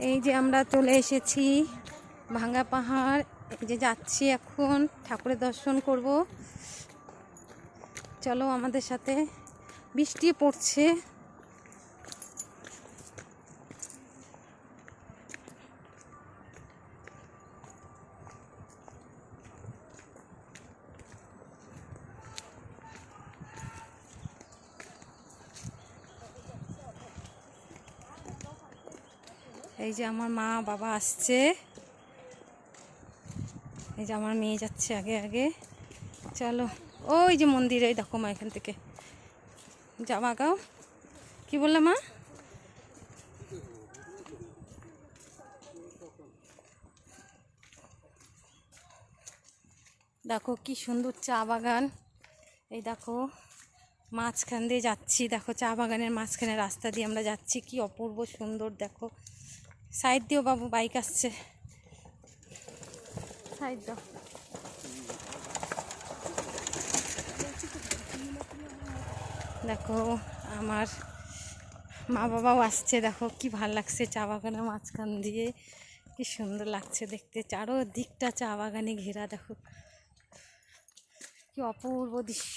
এই যে আমরা চলে এসেছি ভাঙ্গা পাহাড় যে যাচ্ছি এখন, ঠাকুরের দর্শন করব। চলো আমাদের সাথে, বৃষ্টি পড়ছে। এই যে আমার মা, বাবা আসছে। এই যে আমার মেয়ে যাচ্ছে আগে আগে। চলো। ওই যে মন্দির, এই দেখো মা এখান থেকে। যাবা গাও কি বললে মা? দেখো কি সুন্দর চা বাগান। এই দেখো, মাঝখান দিয়ে যাচ্ছি। দেখো চা বাগানের মাঝখানে রাস্তা দিয়ে আমরা যাচ্ছি। কি অপূর্ব সুন্দর, দেখো। সাইড দিও বাবু বাইক আসছে। সাইড দাও। দেখো আমার মা বাবাও আসছে দেখো কি ভালো লাগছে চা বাগানের মাঝখান দিয়ে। কি সুন্দর লাগছে দেখতে চারো দিকটা চা বাগানে ঘেরা দেখো। কি অপূর্ব দৃশ্য।